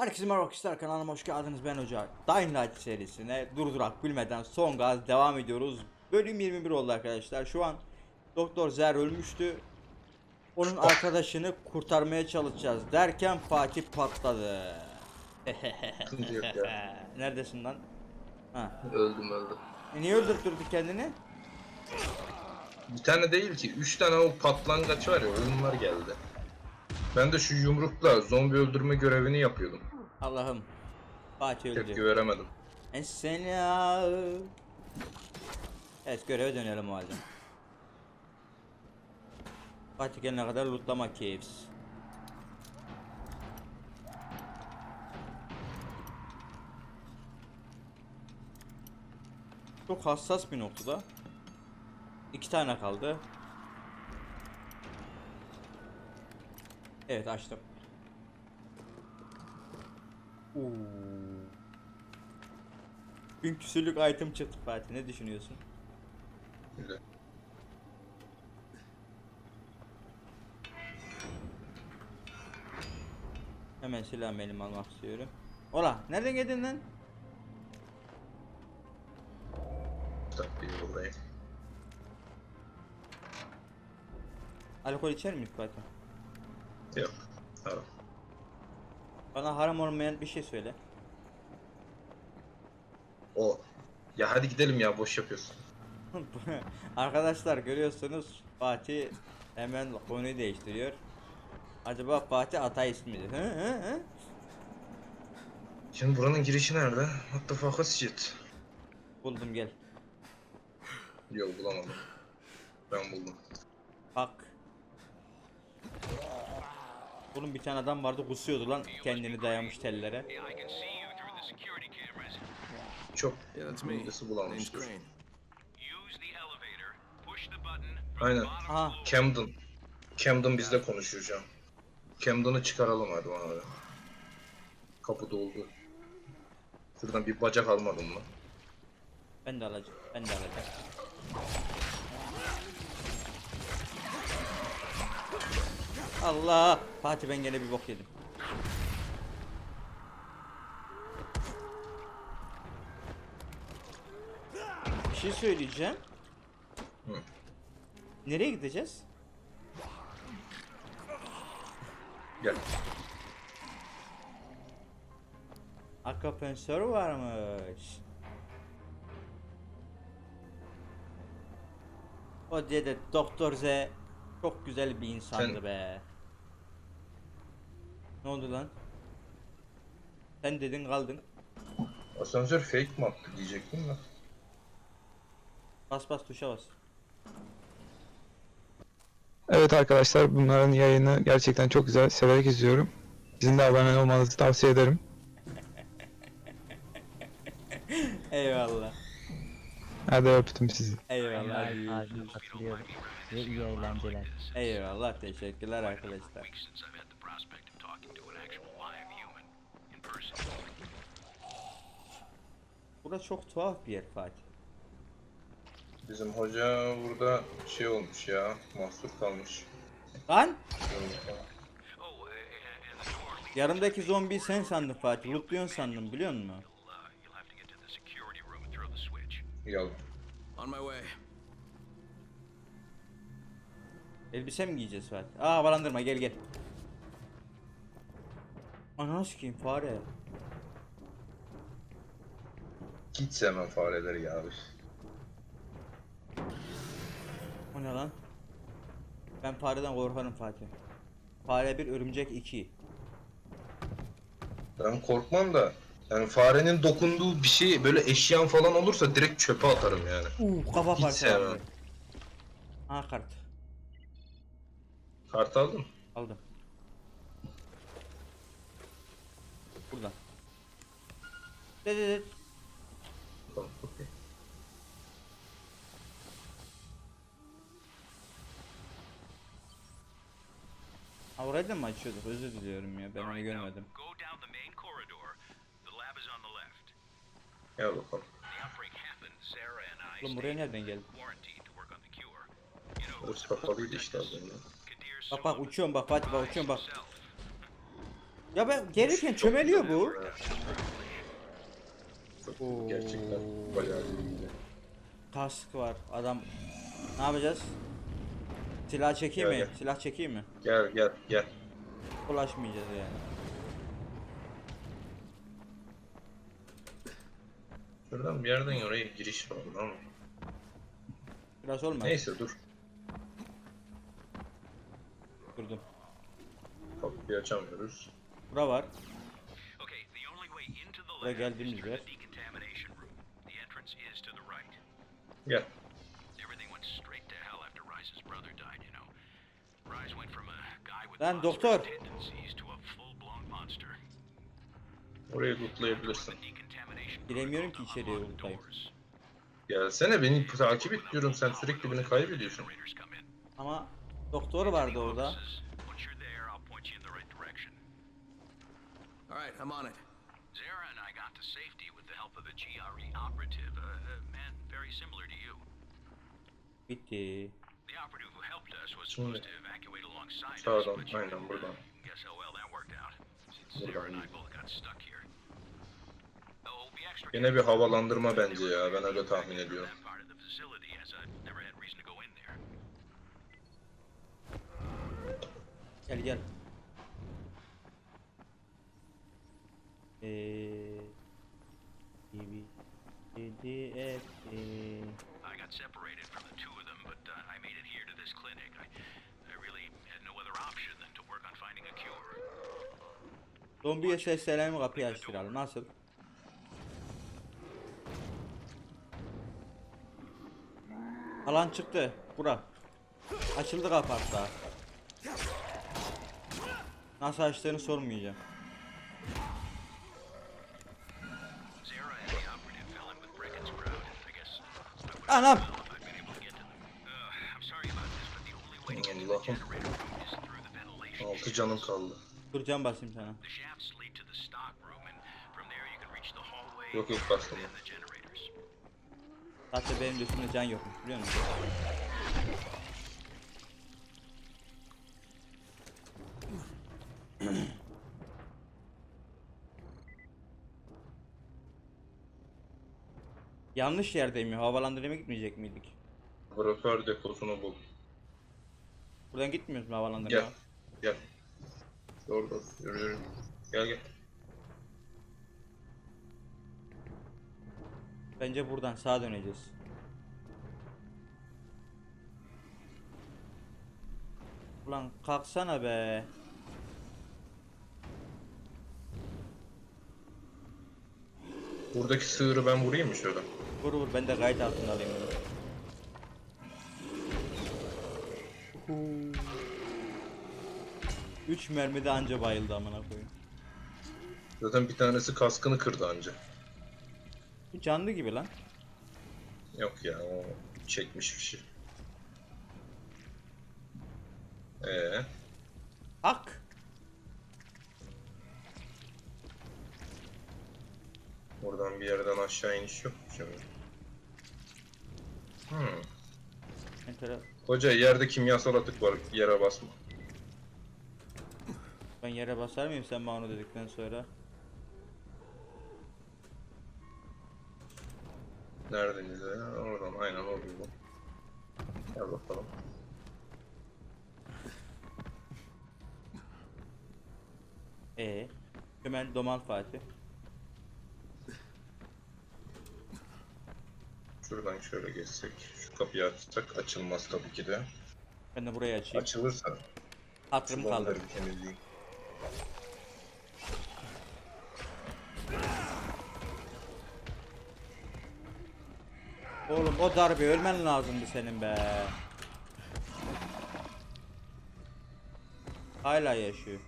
Herkese merhaba arkadaşlar kanalıma hoş geldiniz ben Hoca. Dying Light serisine durdurak bilmeden son gaz devam ediyoruz. Bölüm 21 oldu arkadaşlar. Şu an Doktor Zer ölmüştü. Onun arkadaşını kurtarmaya çalışacağız derken Fatih patladı. Neredesin lan? Ha. Öldüm öldüm. E niye öldürttürdü kendini? Bir tane değil ki. Üç tane o patlangaç var ya oyunlar geldi. Ben de şu yumrukla zombi öldürme görevini yapıyordum. Allah'ım. Fatih Tepki öldü. veremedim. Esena. Evet göreve dönelim o halde. Fatih gelene kadar lootlama caves. Çok hassas bir noktada. İki tane kaldı. Evet açtım. Oo. Bin küsürlük item çıktı Fatih ne düşünüyorsun? Güzel. Hemen silah elime almak istiyorum. Ola nereden geldin lan? Tabii buradayım. Alkol içer miyiz Fatih? Yok. Tamam. Bana haram olmayan bir şey söyle. O. Ya hadi gidelim ya boş yapıyorsun. Arkadaşlar görüyorsunuz Fatih hemen konuyu değiştiriyor. Acaba Fatih ateist midir? Hı hı hı? Şimdi buranın girişi nerede? What the fuck is shit? Buldum gel. Yok bulamadım. Ben buldum. Bak. Bunun bir tane adam vardı kusuyordu lan kendini dayamış tellere. Can. Çok midesi bulanmıştır. Aynen. Aha. Camden. Camden bizle konuşuyor şu an. Camden'ı çıkaralım hadi bana da. Kapı doldu. Şuradan bir bacak almadım mı? Ben de alacağım. Ben de alacağım. Allah! Fatih ben gene bir bok yedim. Bir şey söyleyeceğim. Hı. Nereye gideceğiz? Gel. Akapensör varmış. O dede Doktor Z çok güzel bir insandı Sen- be. Ne oldu lan? Sen dedin kaldın. Asansör fake mi attı diyecektim de. Bas bas tuşa bas. Evet arkadaşlar bunların yayını gerçekten çok güzel. Severek izliyorum. Sizin de abone olmanızı tavsiye ederim. Eyvallah. Hadi öptüm sizi. Eyvallah. Abi katılıyorum. Ve iyi eğlenceler. Eyvallah teşekkürler arkadaşlar. Weeks since I've had the prospect of talking to an actual live human Burası çok tuhaf bir yer Fatih. Bizim hoca burada şey olmuş ya. Mahsur kalmış. Lan! Yarımdaki zombiyi sen sandın Fatih. Lootluyorsun sandım biliyor musun? Yalan. On my way. Elbise mi giyeceğiz Fatih? Aa havalandırma gel gel. Ananı sikeyim fare. Git sevmem fareleri ya abi. O ne lan? Ben fareden korkarım Fatih. Fare bir örümcek 2. Ben korkmam da yani farenin dokunduğu bir şey böyle eşyan falan olursa direkt çöpe atarım yani. Uuu kafa Hiç parçalandı. sevmem. Ha kart. Kart aldın. Aldım. Burada. De de de. Tamam, okey. Ha orayı da mı açıyorduk? Özür diliyorum ya ben onu görmedim. Gel bakalım. Oğlum buraya nereden geldin? Burası kapalıydı işte az önce. Bak bak uçuyorum bak Fatih bak uçuyorum bak. Ya ben gelirken çömeliyor bu. Gerçekten bayağı iyiydi. Kask var. Adam ne yapacağız? Silah çekeyim Gel, mi? gel. Silah çekeyim mi? Gel gel gel. Ulaşmayacağız yani. Şuradan bir yerden oraya giriş var ama. Biraz olmaz. Neyse dur. Durdum. Kapıyı açamıyoruz. Bura var. Buraya geldiğimiz yer. with Lan doktor. Orayı lootlayabilirsin. Giremiyorum ki içeriye lootlayıp. Gelsene beni takip et diyorum sen sürekli beni kaybediyorsun. Ama doktor vardı orada. Offices. Once you're there, I'll point you in the right direction. All right, I'm on it. Zara and I got to safety with the help of a GRE operative, a, a man very similar to you. Bitti. The operative who helped us was Şimdi- supposed to evacuate alongside us, Sağdan but you aynen buradan. guess how well that worked out. Since Zara and I both got stuck here. Oh, be extra Yine bir careful. havalandırma bence ya ben öyle tahmin ediyorum. That part of the facility, as I never had reason to go in there. Gel gel. Eee... gibi dedi etti. I got separated from the two of them, but uh, I made it here to this clinic. I, I really had no other option than to work on finding a cure. Zombiye seslenelim kapıyı açtıralım. Nasıl? Alan çıktı. Bura. Açıldı kapı hatta. Nasıl açtığını sormayacağım. Room, and from there you can reach the hallway Yok yok generators. Zaten benim de üstümde can yokmuş biliyor musun? Yanlış yerdeyim ya. Havalandırmaya gitmeyecek miydik? Laboratuvar deposunu bul. Buradan gitmiyoruz mu havalandırmaya? Gel. Gel. Doğru doğru. Yürü yürü. Gel gel. Bence buradan sağa döneceğiz. Ulan kalksana be. Buradaki sığırı ben vurayım mı şöyle? Vur vur ben de kayıt altında alayım bunu. Üç mermide anca bayıldı amına koyayım. Zaten bir tanesi kaskını kırdı anca. Bu canlı gibi lan. Yok ya o çekmiş bir şey. Ee, aşağı iniş yok mu şimdi? Hmm. Hoca yerde kimyasal atık var yere basma. ben yere basar mıyım sen onu dedikten sonra? Neredeniz ya? Oradan aynen orada bu. Gel bakalım. Ee, Ömer Domal Fatih. Şuradan şöyle geçsek. Şu kapıyı açsak açılmaz tabii ki de. Ben de burayı açayım. Açılırsa Hatırım kaldı. temizleyeyim. Oğlum o darbe ölmen lazımdı senin be. Hala yaşıyor.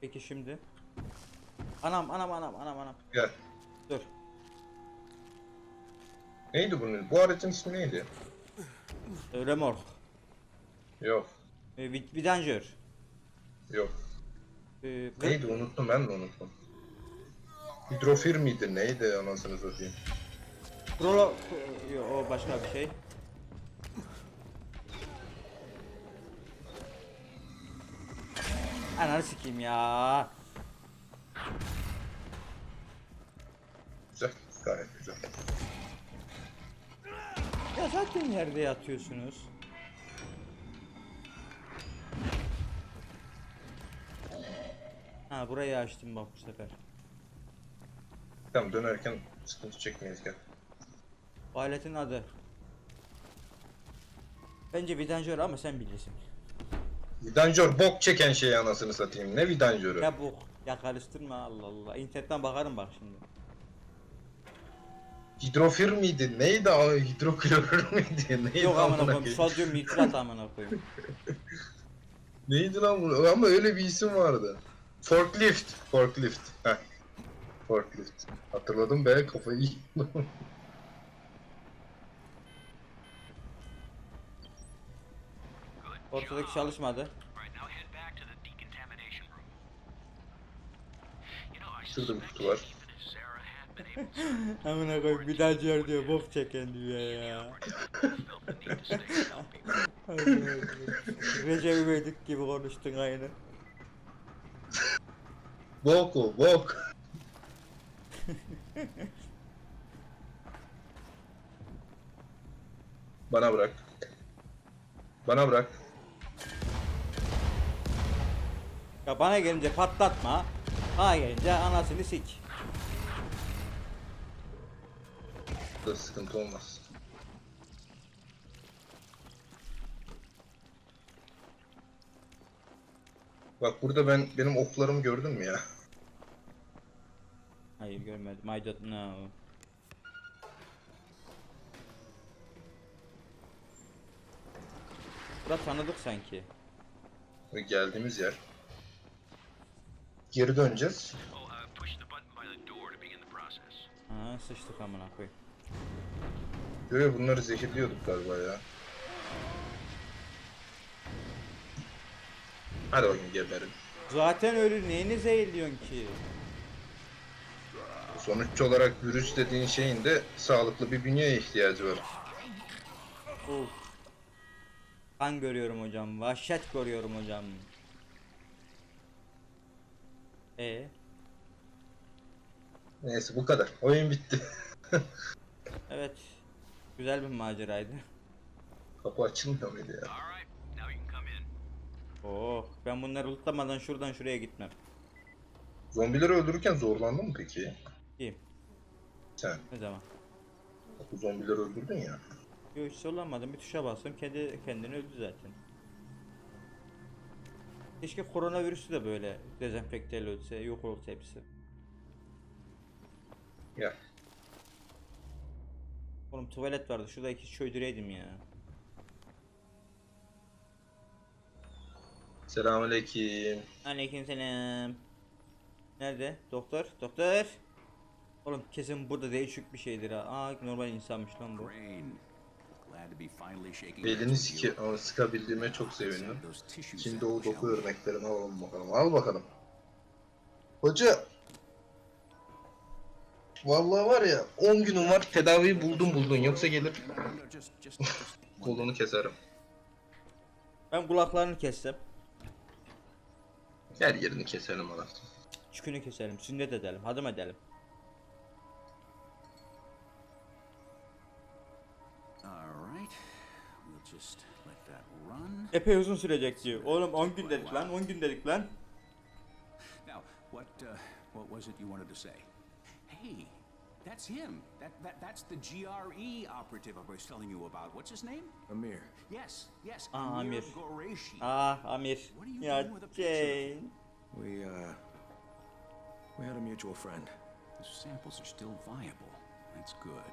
Peki şimdi? Anam anam anam anam anam. Gel. Dur. Neydi bunun? Bu aracın ismi neydi? Ee, remork. Yok. Ee, vid vidanjör. Yok. Ee, neydi unuttum ben de unuttum. Hidrofir miydi neydi anasını satayım. Prolo... Yok o başka bir şey. Ananı sikeyim ya. Gayet güzel. Ya zaten yerde yatıyorsunuz. Ha burayı açtım bak bu sefer. Tamam dönerken sıkıntı çekmeyiz gel. Bu aletin adı. Bence vidanjör ama sen bilirsin. Vidanjör bok çeken şey anasını satayım. Ne vidanjörü? Ya bu ya karıştırma Allah Allah. İnternetten bakarım bak şimdi. Hidrofir miydi? Neydi o? Hidroklorür müydü? Neydi Yok amına koyayım. Sodyum nitrat amına koyayım. Neydi lan bu? Ama öyle bir isim vardı. Forklift. Forklift. Heh. Forklift. Hatırladım be kafayı. Good Ortadaki çalışmadı. Şurada bir kutu var. Amına koyayım vidanjör diyor. Bok çeken diyor ya. Recep İvedik gibi konuştun aynı. bok o bok. Bana bırak. Bana bırak. Ya bana gelince patlatma. Ha gelince anasını sik. Burada sıkıntı olmaz. Bak burada ben benim oklarımı gördün mü ya? Hayır görmedim. I don't know. Bura tanıdık sanki. Geldiğimiz yer. Geri döneceğiz. Oh, uh, push the button by the door to begin the process. Ha sıçtık amına koyayım. Böyle bunları zehirliyorduk galiba ya. Hadi bakayım geberin. Zaten ölü neyini zehirliyorsun ki? Sonuç olarak virüs dediğin şeyin de sağlıklı bir bünyeye ihtiyacı var. Uf. Kan görüyorum hocam. Vahşet görüyorum hocam. E Neyse bu kadar. Oyun bitti. evet. Güzel bir maceraydı. Kapı açılmıyor muydu ya? Oh, ben bunları lootlamadan şuradan şuraya gitmem. Zombileri öldürürken zorlandın mı peki? Kim? Sen. Ne zaman? Bu zombileri öldürdün ya. Yok hiç zorlanmadım. Bir tuşa bastım. Kendi kendini öldü zaten. Keşke koronavirüsü de böyle dezenfekteyle ölse, yok olsa hepsi. Ya. Oğlum tuvalet vardı. Şurada iki çöydüreydim ya. Selamünaleyküm. Aleykümselam. Nerede? Doktor? Doktor? Oğlum kesin burada değişik bir şeydir ha. Aa normal insanmış lan bu. Crane. Glad to be finally shaking hands Belini with you. sike ama sıkabildiğime çok sevindim. Şimdi o doku örneklerini alalım bakalım. Al bakalım. Hoca. Vallahi var ya 10 günüm var tedaviyi buldum buldun yoksa gelir kolunu keserim. Ben kulaklarını kessem. Her yerini keserim anasını. Çükünü keselim. Sünnet edelim. Hadım edelim. All right. We'll just let that run. Epey uzun sürecek diyor. Oğlum 10 gün dedik lan. 10 gün dedik lan. Now, what uh, what was it you wanted to say? Hey, that's him. That that that's the GRE operative I was telling you about. What's his name? Amir. Yes, yes. Ah, Amir. Goreshi. Ah Amir. What are you Ya doing with a picture Jane. We, uh, we had a mutual friend. The samples are still viable. That's good.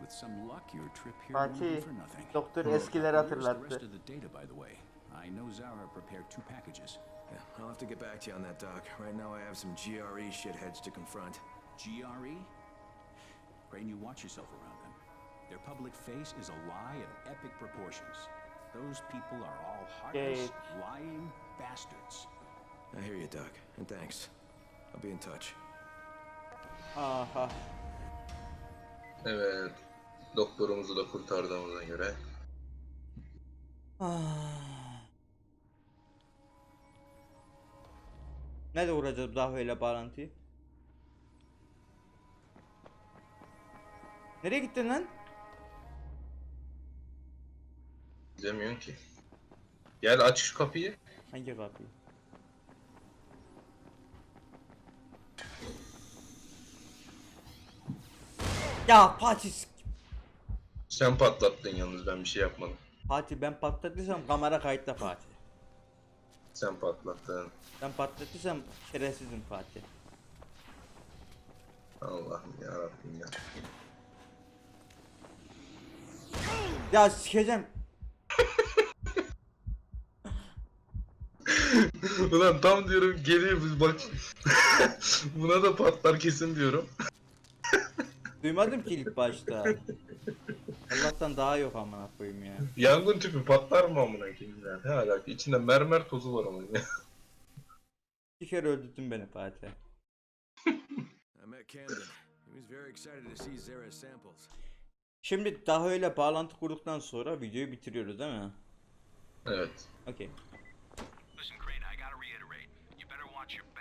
With some luck, your trip here Fatih, won't be for nothing. doktor Where's eskileri the rest hatırlattı. of the data, by the way? I know Zara prepared two packages. Yeah, I'll have to get back to you on that, Doc. Right now I have some GRE shitheads to confront. GRE? Crane, you watch yourself around them. Their public face is a lie of epic proportions. Those people are all heartless, Jake. lying bastards. I hear you, Doc, and thanks. I'll be in touch. Aha. Evet. Doktorumuzu da kurtardığımıza göre. Ah. Nerede kuracağız daha öyle bağlantıyı? Nereye gittin lan? Demiyorsun ki. Gel aç şu kapıyı. Hangi kapıyı? Ya Fatih Sen patlattın yalnız ben bir şey yapmadım. Fatih ben patlatırsam kamera kayıtta Fatih. Sen patlattın. Ben patlatırsam şerefsizim Fatih. Allah'ım ya Rabbim ya. Ya sikeceğim. Ulan tam diyorum geliyor biz bak. Buna da patlar kesin diyorum. Duymadım ki ilk başta. Allah'tan daha yok amına koyayım ya. Yangın tüpü patlar mı amına koyayım ya? Ne alaka? İçinde mermer tozu var ama ya. Bir kere öldürdün beni Fatih. I met Camden. He was very excited to see Zara's samples. Şimdi daha öyle bağlantı kurduktan sonra videoyu bitiriyoruz değil mi? Evet. Okey.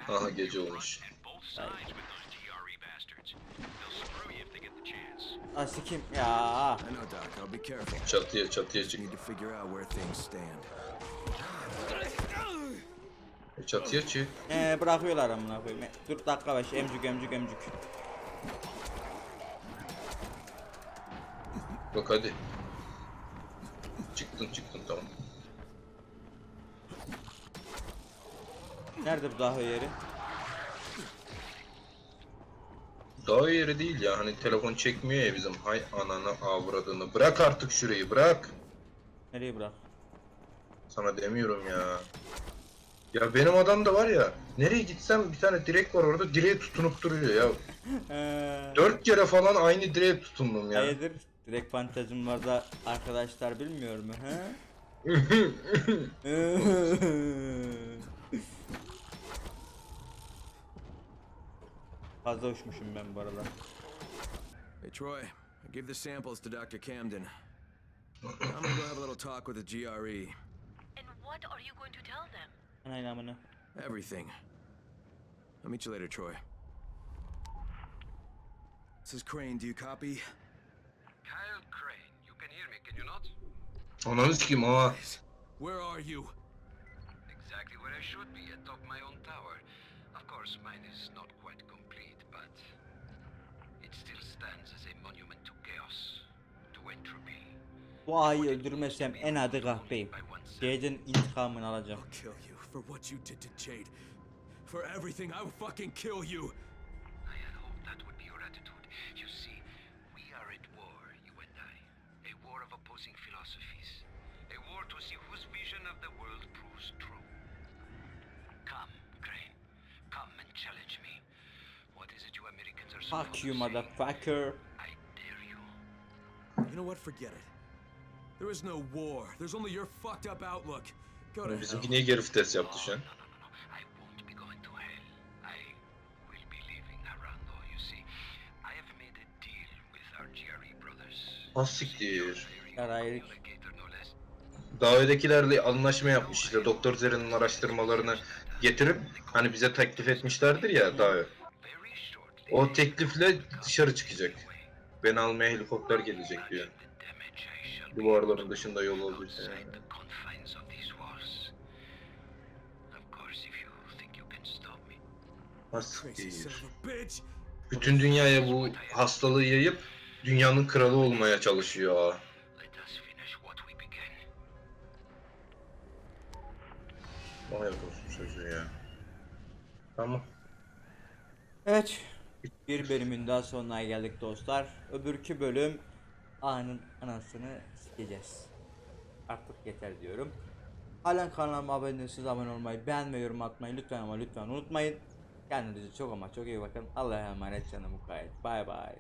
Aha gece olmuş. Chance. Aa sikim ya. Çatıya çatıya çık. stand. Çatıya çık. Ee, bırakıyorlar amına koyayım. E, Dur dakika baş emcük emcük emcük. Bak hadi. Çıktın çıktın tamam. Nerede bu daha yeri? Daha yeri değil ya hani telefon çekmiyor ya bizim hay ananı avradını bırak artık şurayı bırak Nereye bırak? sana demiyorum ya ya benim adam da var ya nereye gitsem bir tane direk var orada direğe tutunup duruyor ya dört kere falan aynı direğe tutundum ya hayırdır? Direkt fantezim var da arkadaşlar bilmiyor mu he? Fazla uçmuşum ben bu arada. Hey, Troy. Give the samples to Dr. Camden. I'm gonna go have a little talk with the GRE. And what are you going to tell them? Amına. Everything. I'll meet you later, Troy. This is Crane. Do you copy? Kyle Crane, you can hear me, can you not? Ananı sikeyim ha Where are you? Exactly where I should be, atop my own tower. Of course, mine is not quite complete, but it still stands as a monument to chaos, to entropy. Bu ayı öldürmezsem en adı kahpeyim. Jade'in intikamını alacağım. I'll kill you for what you did to Jade. For everything, I will fucking kill you. Fuck you motherfucker. I dare you. You know what? Forget it. There is no war. There's only your fucked up outlook. Go to hell. bizimki niye geri vites yaptı şu an No, no, no, no. I won't be going to hell. I will be leaving Arando. You see, I have made a deal with our GRE brothers. has siktir Yaraylık. Alligator, no less. Davedekilerle anlaşma yapmış işte Doktor Zer'in araştırmalarını getirip hani bize teklif etmişlerdir ya davet. O teklifle dışarı çıkacak. Beni almaya helikopter gelecek diyor. Duvarların dışında yol olduysa outside yani. bitch. Bütün dünyaya bu hastalığı yayıp dünyanın kralı olmaya çalışıyor. Vay olsun çocuğu ya. Tamam. Evet. Bir bölümün daha sonuna geldik dostlar. Öbürkü bölüm anın anasını sikeceğiz. Artık yeter diyorum. Halen kanalıma abone değilseniz abone olmayı, beğenmeyi, yorum atmayı lütfen ama lütfen unutmayın. Kendinize çok ama çok iyi bakın. Allah'a emanet canım mukayyet. Bay bay.